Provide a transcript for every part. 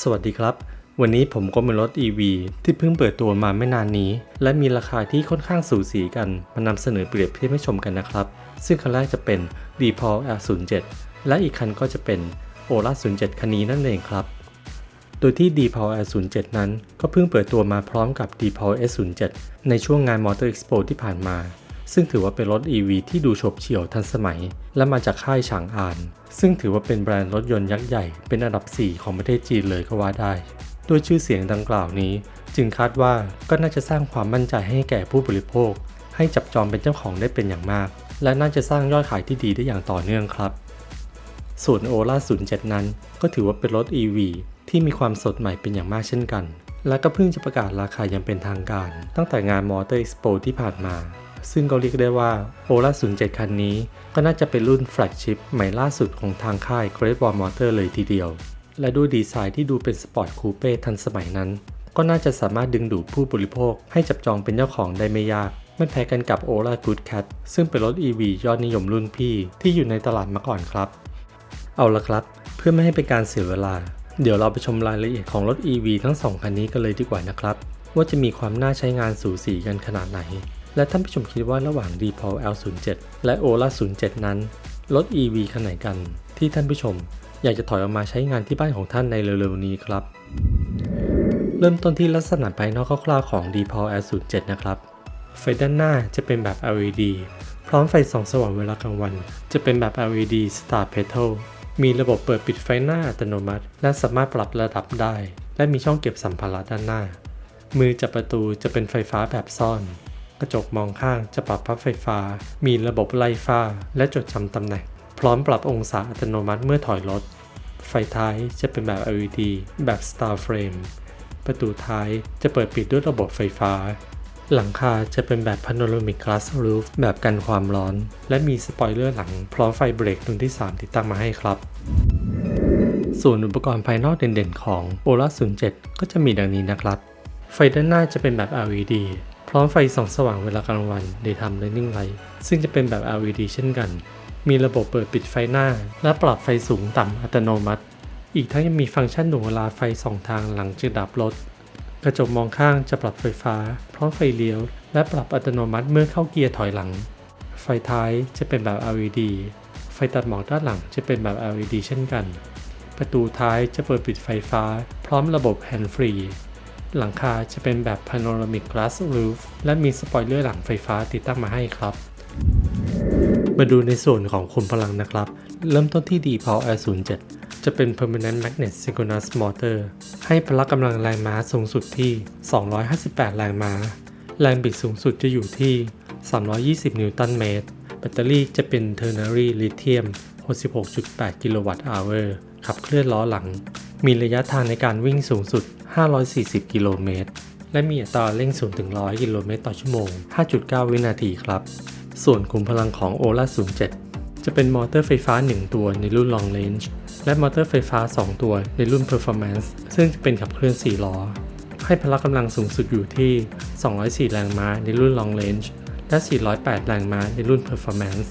สวัสดีครับ วันนี้ผมก็มีรถ EV ที่เพิ่งเปิดตัวมาไม่นานนี้ และมีราคาที่ค่อนข้างสูสีกัน มานำเสนอเปรียบเทียบให้ชมกันนะครับ ซึ่งคันแรกจะเป็น d p o l R07 และอีกคันก็จะเป็น Ola 07 คันนี้นั่นเองครับ โดยที่ d p o l R07 นั้น ก็เพิ่งเปิดตัวมาพร้อมกับ d p o l S07 ในช่วงงาน Motor Expo ที่ผ่านมา ซึ่งถือว่าเป็นรถ EV ที่ดูโฉบเฉี่ยวทันสมัย และมาจากค่ายฉางอาน ซึ่งถือว่าเป็นแบรนด์รถยนต์ยักษ์ใหญ่เป็นอันดับ 4 ของประเทศจีนเลยก็ว่าได้โดยชื่อเสียงดังกล่าวนี้ จึงคาดว่าก็น่าจะสร้างความมั่นใจให้แก่ผู้บริโภค ให้จับจองเป็นเจ้าของได้เป็นอย่างมาก และน่าจะสร้างยอดขายที่ดีได้อย่างต่อเนื่องครับ ส่วนโอล่า07 นั้น ก็ถือว่าเป็นรถ EV ที่มีความสดใหม่เป็นอย่างมากเช่นกัน และก็เพิ่งจะประกาศราคายังเป็นทางการ ตั้งแต่งาน Motor Expo ที่ผ่านมา ซึ่งก็เรียกได้ว่า Ola 07 คันนี้ ก็น่าจะเป็นรุ่นแฟลกชิพใหม่ล่าสุดของทางค่าย Great Wall Motor เลยทีเดียว และด้วยดีไซน์ที่ดูเป็นสปอร์ตคูเป้ทันสมัยนั้น ก็น่าจะสามารถดึงดูดผู้บริโภค ให้จับจองเป็นเจ้าของได้ไม่ยาก ไม่แพ้กันกับ Ola Good Cat ซึ่งเป็นรถ EV ยอดนิยมรุ่นพี่ที่อยู่ในตลาดมาก่อนครับ เอาละครับ เพื่อไม่ให้เป็นการเสียเวลา เดี๋ยวเราไปชมรายละเอียดของรถ EV ทั้งสองคันนี้กันเลยดีกว่านะครับว่าจะมีความน่าใช้งานสูสีกันขนาดไหน และท่านผู้ชมคิดว่าระหว่าง d p o l L07 และ Ola 07 นั้น รถ EV คันไหนกัน ที่ท่านผู้ชม อยากจะถอยออกมาใช้งานที่บ้านของท่านในเร็วๆนี้ครับ เริ่มต้นที่ลักษณะภายนอกคร่าวๆของ d p o l L07 นะครับ ไฟด้านหน้าจะเป็นแบบ LED พร้อมไฟส่องสว่างเวลากลางวัน จะเป็นแบบ LED Star Petal มีระบบเปิดปิดไฟหน้าอัตโนมัติ และสามารถปรับระดับได้ และมีช่องเก็บสัมภาระด้านหน้า มือจับประตูจะเป็นไฟฟ้าแบบซ่อน กระจกมองข้างจะปรับพับไฟฟ้า มีระบบไล่ฟ้า และจดจำตำแหน่ง พร้อมปรับองศาอัตโนมัติเมื่อถอยรถ ไฟท้ายจะเป็นแบบ LED แบบ Star Frame ประตูท้ายจะเปิดปิดด้วยระบบไฟฟ้า หลังคาจะเป็นแบบ Panoramic Glass Roof แบบกันความร้อน และมีสปอยเลอร์หลังพร้อมไฟเบรกดวงที่ 3 ติดตั้งมาให้ครับส่วนอุปกรณ์ภายนอกเด่นๆของ Ola 07 ก็จะมีดังนี้นะครับ ไฟด้านหน้าจะเป็นแบบ LED ร้อมไฟส่องสว่างเวลากลางวัน Daytime Running Light ซึ่งจะเป็นแบบ LED เช่นกัน มีระบบเปิดปิดไฟหน้า และปรับไฟสูงต่ำอัตโนมัติ อีกทั้งยังมีฟังก์ชันหน่วงเวลาไฟสองทางหลังจากดับรถ กระจกมองข้างจะปรับไฟฟ้า พร้อมไฟเลี้ยว และปรับอัตโนมัติเมื่อเข้าเกียร์ถอยหลัง ไฟท้ายจะเป็นแบบ LED ไฟตัดหมอกด้านหลังจะเป็นแบบ LED เช่นกัน ประตูท้ายจะเปิดปิดไฟฟ้า พร้อมระบบ Hand Free หลังคาจะเป็นแบบ Panoramic Glass Roof และมีสปอยเลอร์หลังไฟฟ้าติดตั้งมาให้ครับ มาดูในส่วนของขุมพลังนะครับ เริ่มต้นที่ d p o l R07 จะเป็น Permanent Magnet Synchronous Motor ให้พละกำลังแรงม้าสูงสุดที่ 258 แรงม้า แรงบิดสูงสุดจะอยู่ที่ 320 นิวตันเมตร แบตเตอรี่จะเป็น Ternary Lithium 66.8 กิโลวัตต์อเวอร์ขับเคลื่อนล้อหลัง มีระยะทางในการวิ่งสูงสุด 540 กิโลเมตร และมีอัตราเร่ง0ถึง 100 กิโลเมตรต่อชั่วโมง 5.9 วินาทีครับ ส่วนขุมพลังของ Ola 07 จะเป็นมอเตอร์ไฟฟ้า 1 ตัวในรุ่น Long Range และมอเตอร์ไฟฟ้า 2 ตัวในรุ่น Performance ซึ่งจะเป็นขับเคลื่อน 4 ล้อ ให้พละกำลังสูงสุดอยู่ที่ 204 แรงม้าในรุ่น Long Range และ 408 แรงม้าในรุ่น Performance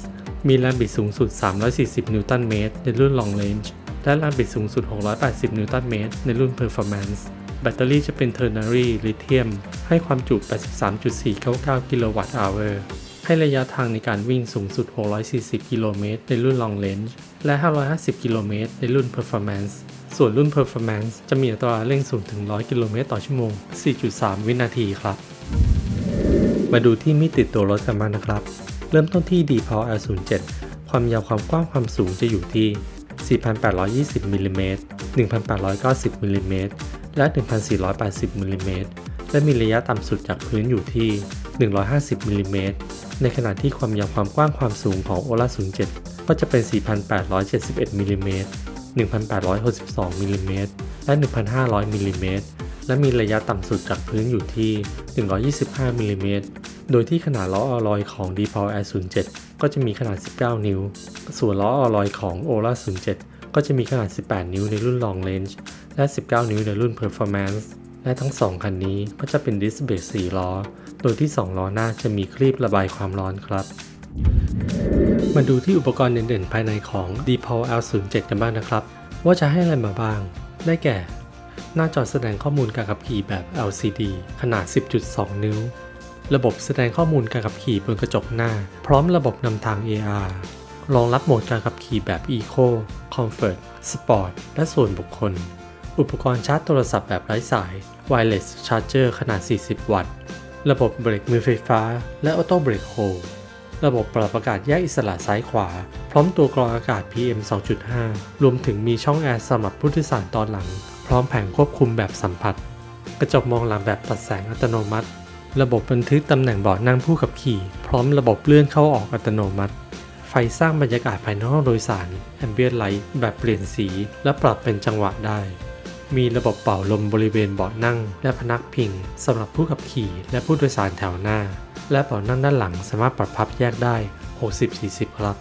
มีแรงบิดสูงสุด 340 นิวตันเมตรในรุ่น Long Range และแรงบิดสูงสุด 680 นิวตันเมตร ในรุ่น Performance แบตเตอรี่จะเป็น Ternary Lithium ให้ความจุ 83.499 กิโลวัตต์อเวอร์ให้ระยะทางในการวิ่งสูงสุด 640 กิโลเมตรในรุ่น Long Range และ 550 กิโลเมตรในรุ่น Performance ส่วนรุ่น Performance จะมีอัตราเร่งสูงถึง 100 กิโลเมตรต่อชั่วโมง 4.3 วินาทีครับ มาดูที่มิติตัวรถกันบ้างนะครับ เริ่มต้นที่ d p o l R07 ความยาวความกว้างความสูงจะอยู่ที่ 4,820มิลลิเมตร1,890มิลลิเมตรและ 1,480มิลลิเมตรและมีระยะต่ำสุดจากพื้นอยู่ที่ 150มิลลิเมตรในขณะที่ความยาวความกว้างความสูงของ Ola 07 ก็จะเป็น 4,871มิลลิเมตร1,862มิลลิเมตรและ 1,500มิลลิเมตรและมีระยะต่ำสุดจากพื้นอยู่ที่ 125มิลลิเมตรโดยที่ขนาดล้ออลลอยของ d p o l R07 ก็จะมีขนาด 19 นิ้ว ส่วนล้ออลลอยของ Ola 07 ก็จะมีขนาด 18 นิ้วในรุ่น Long Range และ 19 นิ้วในรุ่น Performance และทั้ง 2 คันนี้ก็จะเป็นดิสเบรก4ล้อ โดยที่ 2 ล้อหน้าจะมีคลีประบายความร้อนครับ มาดูที่อุปกรณ์เด่นๆ ภายในของ d p o l L07 กันบ้างนะครับ ว่าจะให้อะไรมาบ้าง ได้แก่ หน้าจอแสดงข้อมูลการขับขี่แบบ LCD ขนาด 10.2 นิ้ว ระบบแสดงข้อมูลการขับขี่บนกระจกหน้า พร้อมระบบนำทาง AR รองรับโหมดการขับขี่แบบ Eco Comfort Sport และส่วนบุคคล อุปกรณ์ชาร์จโทรศัพท์แบบไร้สาย Wireless Charger ขนาด 40 วัตต์ ระบบเบรกมือไฟฟ้า และ Auto Brake Hold ระบบปรับอากาศแยกอิสระซ้ายขวา พร้อมตัวกรองอากาศ PM 2.5 รวมถึงมีช่องแอร์สำหรับผู้โดยสารตอนหลัง พร้อมแผงควบคุมแบบสัมผัส กระจกมองหลังแบบตัดแสงอัตโนมัติ ระบบบันทึกตำแหน่งเบาะนั่งผู้ขับขี่ พร้อมระบบเลื่อนเข้าออกอัตโนมัติ ไฟสร้างบรรยากาศภายนองโดยสาร Ambient Light แบบเปลี่ยนสี และปรับเป็นจังหวะได้ มีระบบเป่าลมบริเวณเบาะนั่ง และพนักพิงสำหรับผู้ขับขี่ และผู้โดยสารแถวหน้า และเบาะนั่งด้านหลังสามารถปรับพับแยกได้ 60-40 ครับ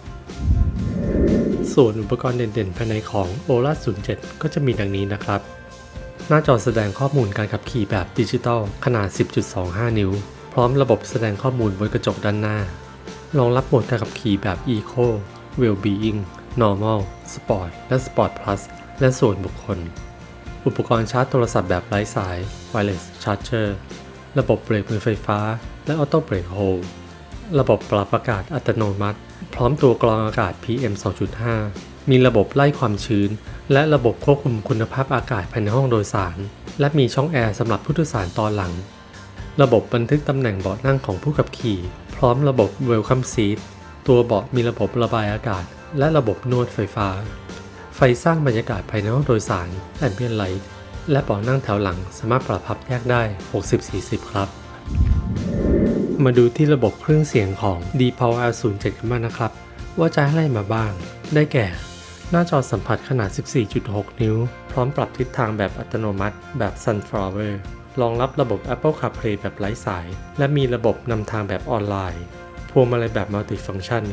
ส่วนอุปกรณ์เด่นๆ ภายในของ Ola 07 ก็จะมีดังนี้นะครับ หน้าจอแสดงข้อมูลการขับขี่แบบดิจิตอลขนาด 10.25 นิ้ว พร้อมระบบแสดงข้อมูลบนกระจกด้านหน้ารองรับโหมดการขับขี่แบบ Eco Well-being Normal Sport และ Sport Plus และส่วนบุคคล อุปกรณ์ชาร์จโทรศัพท์แบบไร้สาย Wireless Charger ระบบเบรกมือไฟฟ้า และ Auto Brake Hold ระบบปรับอากาศอัตโนมัติ พร้อมตัวกรองอากาศ PM 2.5 มีระบบไล่ความชื้น และระบบควบคุมคุณภาพอากาศภายในห้องโดยสาร และมีช่องแอร์สำหรับผู้โดยสารตอนหลัง ระบบบันทึกตำแหน่งเบาะนั่งของผู้ขับขี่ พร้อมระบบ Welcome Seat ตัวเบาะมีระบบระบายอากาศ และระบบนวดไฟฟ้า ไฟสร้างบรรยากาศภายในห้องโดยสาร Ambient Light และเบาะนั่งแถวหลังสามารถปรับพับแยกได้ 60-40 ครับ มาดูที่ระบบเครื่องเสียงของ d p o w r 0 7กันบ้างนะครับ ว่าจะให้อะไรมาบ้าง ได้แก่ หน้าจอสัมผัสขนาด 14.6 นิ้ว พร้อมปรับทิศทางแบบอัตโนมัติแบบ Sunflower รองรับระบบ Apple CarPlay แบบไร้สาย และมีระบบนำทางแบบออนไลน์ พวงมาลัยแบบ Multifunction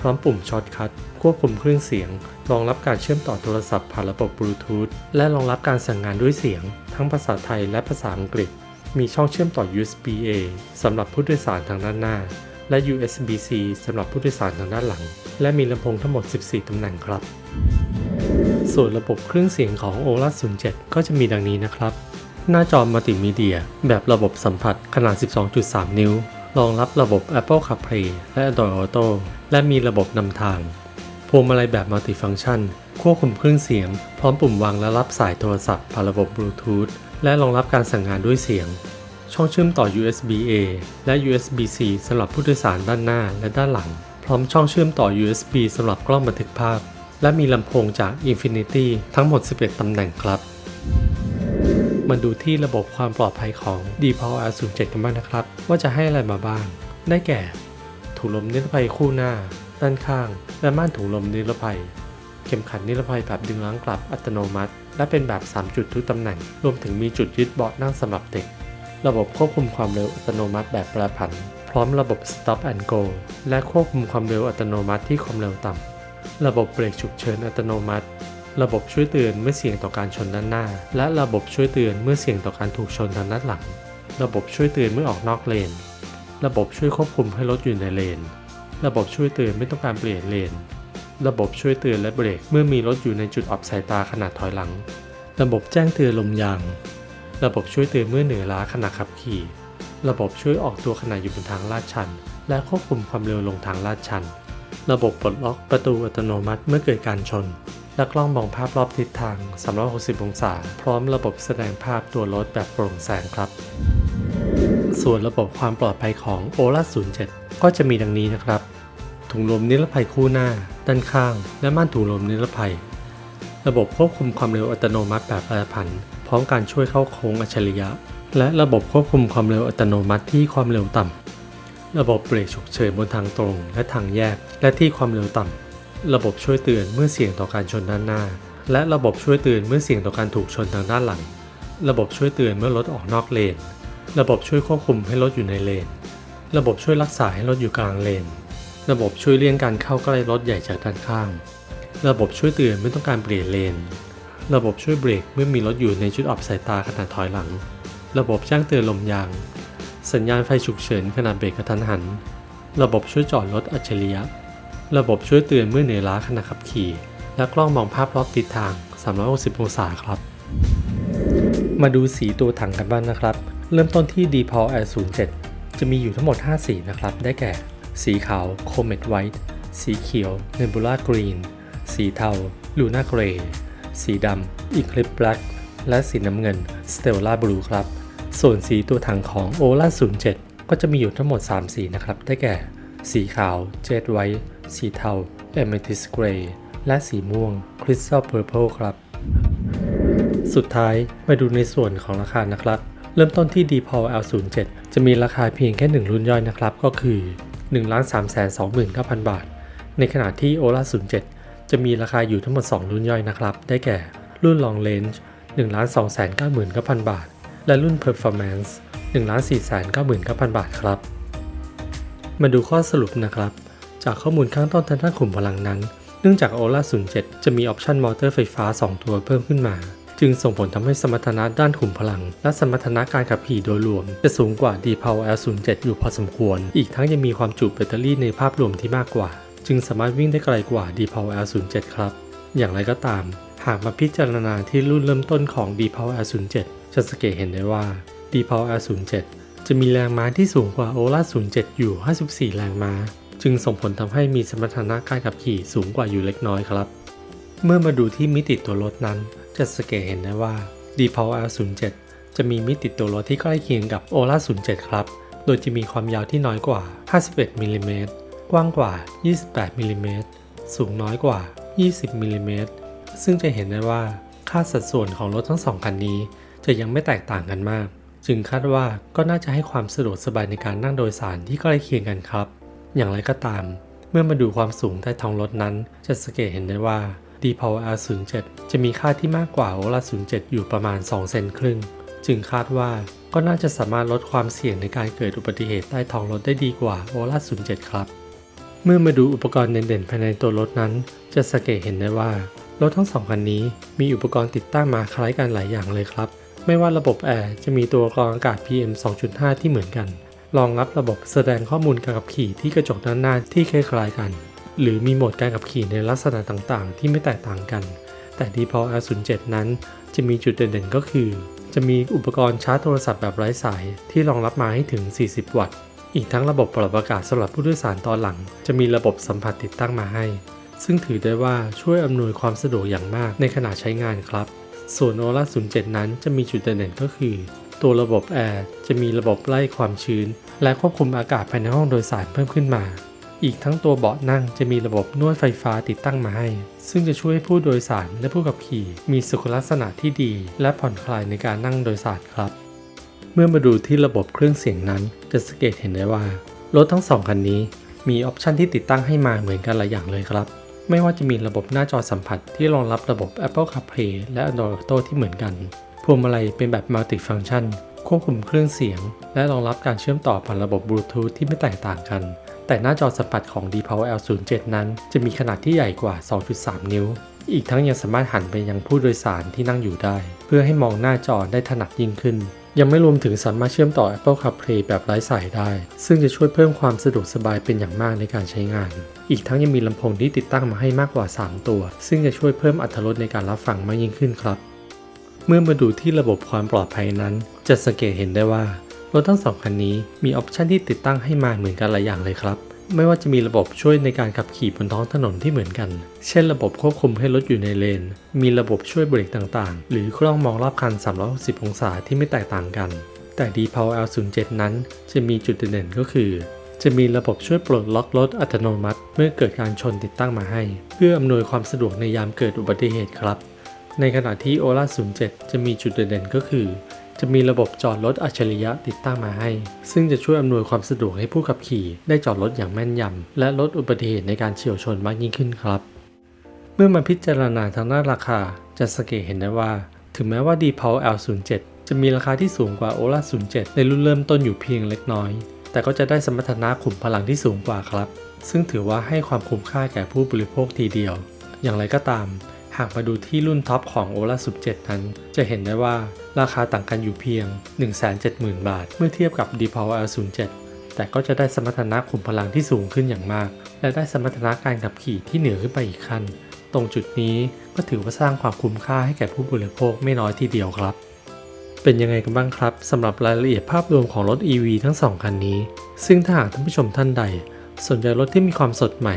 พร้อมปุ่มช็อตคัท ควบคุมเครื่องเสียง รองรับการเชื่อมต่อโทรศัพท์ผ่านระบบบลูทูธ และรองรับการสั่งงานด้วยเสียง ทั้งภาษาไทยและภาษาอังกฤษ มีช่องเชื่อมต่อ USB-A สำหรับผู้โดยสารทางด้านหน้า และ USB-C สำหรับผู้โดยสารทางด้านหลัง และมีลำโพงทั้งหมด 14 ตำแหน่งครับ ส่วนระบบเครื่องเสียงของ Ola 07 ก็จะมีดังนี้นะครับ หน้าจอมัลติมีเดีย แบบระบบสัมผัสขนาด 12.3 นิ้ว รองรับระบบ Apple CarPlay และ Android Auto และมีระบบนำทาง พวงมาลัยแบบมัลติฟัง c t ชันควบคุมเครื่องเสียง พร้อมปุ่มวางและรับสายโทรศัพท์ผ่านระบบบลูทูธและรองรับการสั่งงานด้วยเสียง ช่องเชื่อมต่อ USB-A และ USB-C สำหรับผู้โดยสารด้านหน้าและด้านหลัง พร้อมช่องเชื่อมต่อ USB สำหรับกล้องบันทึกภาพ และมีลำโพงจาก Infinity ทั้งหมด 11 ตำแหน่งครับ มาดูที่ระบบความปลอดภัยของ d p o w r 0 7กันบ้างนะครับ ว่าจะให้อะไรมาบ้าง ได้แก่ ถุงลมนิรภัยคู่หน้า ด้านข้าง และม่านถุงลมนิรภัยเข็มขัดนิรภัยแบบดึงล้างกลับอัตโนมัติ และเป็นแบบ 3 จุดทุกตำแหน่ง รวมถึงมีจุดยึดเบาะนั่งสำหรับเด็ก ระบบควบคุมความเร็วอัตโนมัติแบบแปรผัน พร้อมระบบ Stop and Go และควบคุมความเร็วอัตโนมัติที่ความเร็วต่ำ ระบบเบรกฉุกเฉินอัตโนมัติ ระบบช่วยเตือนเมื่อเสี่ยงต่อการชนด้านหน้า และระบบช่วยเตือนเมื่อเสี่ยงต่อการถูกชนทางด้านหลัง ระบบช่วยเตือนเมื่อออกนอกเลน ระบบช่วยควบคุมให้รถอยู่ในเลน ระบบช่วยเตือนไม่ต้องการเปลี่ยนเลน ระบบช่วยเตือนและเบรกเมื่อมีรถอยู่ในจุดอับสายตาขณะถอยหลัง ระบบแจ้งเตือนลมยาง ระบบช่วยเตือนเมื่อเหนื่อยล้าขณะขับขี่ ระบบช่วยออกตัวขณะอยู่บนทางลาดชัน และควบคุมความเร็วลงทางลาดชัน ระบบปลดล็อกประตูอัตโนมัติเมื่อเกิดการชน และกล้องมองภาพรอบทิศทาง 360 องศา พร้อมระบบแสดงภาพตัวรถแบบโปร่งแสงครับ ส่วนระบบความปลอดภัยของ Ola 07 ก็จะมีดังนี้นะครับ ถุงลมนิรภัยคู่หน้า ด้านข้าง และม่านถุงลมนิรภัย ระบบควบคุมความเร็วอัตโนมัติแบบแปรผัน พร้อมการช่วยเข้าโค้งอัจฉริยะ และระบบควบคุมความเร็วอัตโนมัติที่ความเร็วต่ำ ระบบเบรกฉุกเฉินบนทางตรงและทางแยกและที่ความเร็วต่ำ ระบบช่วยเตือนเมื่อเสี่ยงต่อการชนด้านหน้า และระบบช่วยเตือนเมื่อเสี่ยงต่อการถูกชนทางด้านหลัง ระบบช่วยเตือนเมื่อรถออกนอกเลน ระบบช่วยควบคุมให้รถอยู่ในเลน ระบบช่วยรักษาให้รถอยู่กลางเลน ระบบช่วยเลี่ยงการเข้าใกล้รถใหญ่จากด้านข้าง ระบบช่วยเตือนเมื่อต้องการเปลี่ยนเลน ระบบช่วยเบรกเมื่อมีรถอยู่ในจุดอับสายตาขณะถอยหลัง ระบบแจ้งเตือนลมยาง สัญญาณไฟฉุกเฉินขณะเบรกกระทันหัน ระบบช่วยจอดรถอัจฉริยะ ระบบช่วยเตือนเมื่อเหนื่อยล้าขณะขับขี่ และกล้องมองภาพรอบทิศทาง 360 องศาครับ มาดูสีตัวถังกันบ้างนะครับ เริ่มต้นที่ d p a l Air 07 จะมีอยู่ทั้งหมด 5 สีนะครับ ได้แก่ สีขาว Comet White สีเขียว Nebula Green สีเทา Luna Grey สีดำ Eclipse Black และสีน้ำเงิน Stella Blue ครับ ส่วนสีตัวถังของ Ola 07 ก็จะมีอยู่ทั้งหมด 3 สีนะครับ ได้แก่ สีขาว Jet White สีเทา Amethyst Gray และสีม่วง Crystal Purple ครับ สุดท้ายมาดูในส่วนของราคานะครับ เริ่มต้นที่ d p a l L07 จะมีราคาเพียงแค่ 1 รุ่นย่อยนะครับ ก็คือ 1 3 2 9 0 0 0 บาท ในขณะที่ Ola 07 จะมีราคาอยู่ทั้งหมด 2 รุ่นย่อยนะครับ ได้แก่ รุ่น Long Range 1 2 9 9 0 0 0 บาท และรุ่น Performance 1 4 9 9 0 0 0 บาทครับ มาดูข้อสรุปนะครับ จากข้อมูลข้างต้นทางด้านขุมพลังนั้น เนื่องจาก Ola 07 จะมีออปชันมอเตอร์ไฟฟ้า 2 ตัวเพิ่มขึ้นมา จึงส่งผลทำให้สมรรถนะด้านขุมพลัง และสมรรถนะการขับขี่โดยรวม จะสูงกว่า d p o w L07 อยู่พอสมควร อีกทั้งยังมีความจุแบตเตอรี่ในภาพรวมที่มากกว่า จึงสามารถวิ่งได้ไกลกว่า d p o w L07 ครับ อย่างไรก็ตาม หากมาพิจารณาที่รุ่นเริ่มต้นของ d p o w L07 จะสังเกตเห็นได้ว่า d p o w L07 จะมีแรงม้าที่สูงกว่า Ola 07 อยู่ 54 แรงม้า จึงส่งผลทำให้มีสมรรถนะการขับขี่สูงกว่าอยู่เล็กน้อยครับ เมื่อมาดูที่มิติตัวรถนั้น จะสังเกตเห็นได้ว่า d p o w R07 จะมีมิติตัวรถที่ใกล้เคียงกับ Ola 07ครับ โดยจะมีความยาวที่น้อยกว่า 51มิลลิเมตร กว้างกว่า 28มิลลิเมตรสูงน้อยกว่า 20มิลลิเมตรซึ่งจะเห็นได้ว่าค่าสัดส่วนของรถทั้งสองคันนี้ จะยังไม่แตกต่างกันมาก จึงคาดว่าก็น่าจะให้ความสะดวกสบายในการนั่งโดยสารที่ใกล้เคียงกันครับ อย่างไรก็ตาม เมื่อมาดูความสูงใต้ท้องรถนั้น จะสังเกตเห็นได้ว่า d p o w R07 จะมีค่าที่มากกว่า Ola 07อยู่ประมาณ 2 เซนครึ่ง จึงคาดว่าก็น่าจะสามารถลดความเสี่ยงในการเกิดอุบัติเหตุใต้ท้องรถได้ดีกว่า Ola 07ครับ เมื่อมาดูอุปกรณ์เด่นๆภายในตัวรถนั้น จะสังเกตเห็นได้ว่า รถทั้งสองคันนี้มีอุปกรณ์ติดตั้งมาคล้ายกันหลายอย่างเลยครับ ไม่ว่าระบบแอร์จะมีตัวกรองอากาศ PM 2.5 ที่เหมือนกันรองรับระบบแสดงข้อมูลการขับขี่ที่กระจกด้านหน้าที่คล้ายๆกัน หรือมีโหมดการขับขี่ในลักษณะต่างๆ ที่ไม่แตกต่างกัน แต่ d p o w R07 นั้น จะมีจุดเด่นๆก็คือ จะมีอุปกรณ์ชาร์จโทรศัพท์แบบไร้สายที่รองรับมาให้ถึง 40 วัตต์ อีกทั้งระบบปรับอากาศสำหรับผู้โดยสารตอนหลัง จะมีระบบสัมผัสติดตั้งมาให้ ซึ่งถือได้ว่าช่วยอำนวยความสะดวกอย่างมากในขณะใช้งานครับ ส่วน Ola 07 นั้นจะมีจุดเด่นก็คือ ตัวระบบแอร์จะมีระบบไล่ความชื้น และควบคุมอากาศภายในห้องโดยสารเพิ่มขึ้นมา อีกทั้งตัวเบาะนั่งจะมีระบบนวดไฟฟ้าติดตั้งมาให้ ซึ่งจะช่วยให้ผู้โดยสารและผู้ขับขี่ มีสุขลักษณะที่ดี และผ่อนคลายในการนั่งโดยสารครับ เมื่อมาดูที่ระบบเครื่องเสียงนั้น จะสังเกตเห็นได้ว่า รถทั้งสองคันนี้ มีออปชันที่ติดตั้งให้มาเหมือนกันหลายอย่างเลยครับ ไม่ว่าจะมีระบบหน้าจอสัมผัสที่รองรับระบบ Apple CarPlay และ Android Auto ที่เหมือนกัน พวงมาลัยเป็นแบบ Multi Function ควบคุมเครื่องเสียง และรองรับการเชื่อมต่อผ่านระบบ Bluetooth ที่ไม่แตกต่างกัน แต่หน้าจอสัมผัสของ Dpower L07 นั้นจะมีขนาดที่ใหญ่กว่า 2.3 นิ้ว อีกทั้งยังสามารถหันไปยังผู้โดยสารที่นั่งอยู่ได้ เพื่อให้มองหน้าจอได้ถนัดยิ่งขึ้น ยังไม่รวมถึงสามารถเชื่อมต่อ Apple CarPlay แบบไร้สายได้ ซึ่งจะช่วยเพิ่มความสะดวกสบายเป็นอย่างมากในการใช้งาน อีกทั้งยังมีลำโพงที่ติดตั้งมาให้มากกว่า 3 ตัว ซึ่งจะช่วยเพิ่มอรรถรสในการรับฟังมากยิ่งขึ้นครับ เมื่อมาดูที่ระบบความปลอดภัยนั้น จะสังเกตเห็นได้ว่ารถทั้งสองคันนี้มีออปชันที่ติดตั้งให้มาเหมือนกันหลายอย่างเลยครับ ไม่ว่าจะมีระบบช่วยในการขับขี่บนท้องถนนที่เหมือนกัน เช่นระบบควบคุมให้รถอยู่ในเลน มีระบบช่วยเบรกต่างๆ หรือกล้องมองรอบคัน 360 องศาที่ไม่แตกต่างกัน แต่ d p o w L07 นั้น จะมีจุดเด่นก็คือ จะมีระบบช่วยปลดล็อกรถอัตโนมัติ เมื่อเกิดการชนติดตั้งมาให้ เพื่ออำนวยความสะดวกในยามเกิดอุบัติเหตุครับ ในขณะที่ Ola 07จะมีจุดเด่นก็คือ จะมีระบบจอดรถอัจฉริยะติดตั้งมาให้ ซึ่งจะช่วยอำนวยความสะดวกให้ผู้ขับขี่ได้จอดรถอย่างแม่นยำ และลดอุบัติเหตุในการเฉี่ยวชนมากยิ่งขึ้นครับ เมื่อมาพิจารณาทางด้านราคา จะสังเกตเห็นได้ว่า ถึงแม้ว่า d p o w L07 จะมีราคาที่สูงกว่า Ola 07ในรุ่นเริ่มต้นอยู่เพียงเล็กน้อย แต่ก็จะได้สมรรถนะขุมพลังที่สูงกว่าครับ ซึ่งถือว่าให้ความคุ้มค่าแก่ผู้บริโภคทีเดียว อย่างไรก็ตาม หากมาดูที่รุ่นท็อปของ Ola 17นั้น จะเห็นได้ว่า ราคาต่างกันอยู่เพียง 170,000 บาท เมื่อเทียบกับ d p o w L07 แต่ก็จะได้สมรรถนะขุมพลังที่สูงขึ้นอย่างมาก และได้สมรรถนะการขับขี่ที่เหนือขึ้นไปอีกขั้น ตรงจุดนี้ก็ถือว่าสร้างความคุ้มค่าให้แก่ผู้บริโภคไม่น้อยทีเดียวครับ เป็นยังไงกันบ้างครับสำหรับรายละเอียดภาพรวมของรถ EV ทั้ง 2 คันนี้ ซึ่งถ้าหากท่านผู้ชมท่านใด สนใจรถที่มีความสดใหม่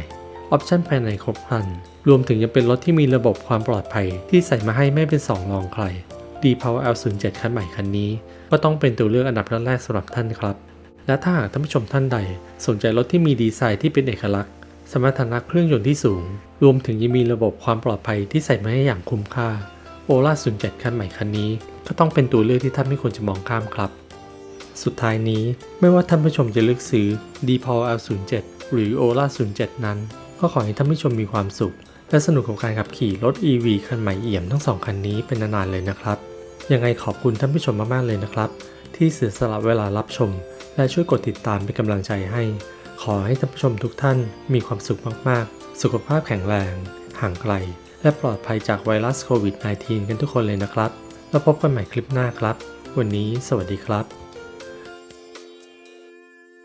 ออปชั่นภายในครบครัน รวมถึงยังเป็นรถที่มีระบบความปลอดภัยที่ใส่มาให้ไม่เป็นสองรองใคร d p o w e r L07 คันใหม่คันนี้ ก็ต้องเป็นตัวเลือกอันดับแรกๆสำหรับท่านครับ และถ้าหากท่านผู้ชมท่านใด สนใจรถที่มีดีไซน์ที่เป็นเอกลักษณ์ สมรรถนะเครื่องยนต์ที่สูง รวมถึงยังมีระบบความปลอดภัยที่ใส่มาให้อย่างคุ้มค่าโอล่า07 คันใหม่คันนี้ ก็ต้องเป็นตัวเลือกที่ท่านไม่ควรจะมองข้ามครับ สุดท้ายนี้ไม่ว่าท่านผู้ชมจะเลือกซื้อ d p o w L07 หรือ Ola 07 นั้น ก็ขอให้ท่านผู้ชมมีความสุข และสนุกกับการขับขี่รถ EV คันใหม่เอี่ยมทั้งสองคันนี้เป็นนานๆเลยนะครับ ยังไงขอบคุณท่านผู้ชมมากๆเลยนะครับ ที่เสียสละเวลารับชม และช่วยกดติดตามเป็นกำลังใจให้ ขอให้ท่านผู้ชมทุกท่านมีความสุขมากๆ สุขภาพแข็งแรง ห่างไกล และปลอดภัยจากไวรัสโควิด -19 กันทุกคนเลยนะครับ แล้วพบกันใหม่คลิปหน้าครับ วันนี้สวัสดีครับ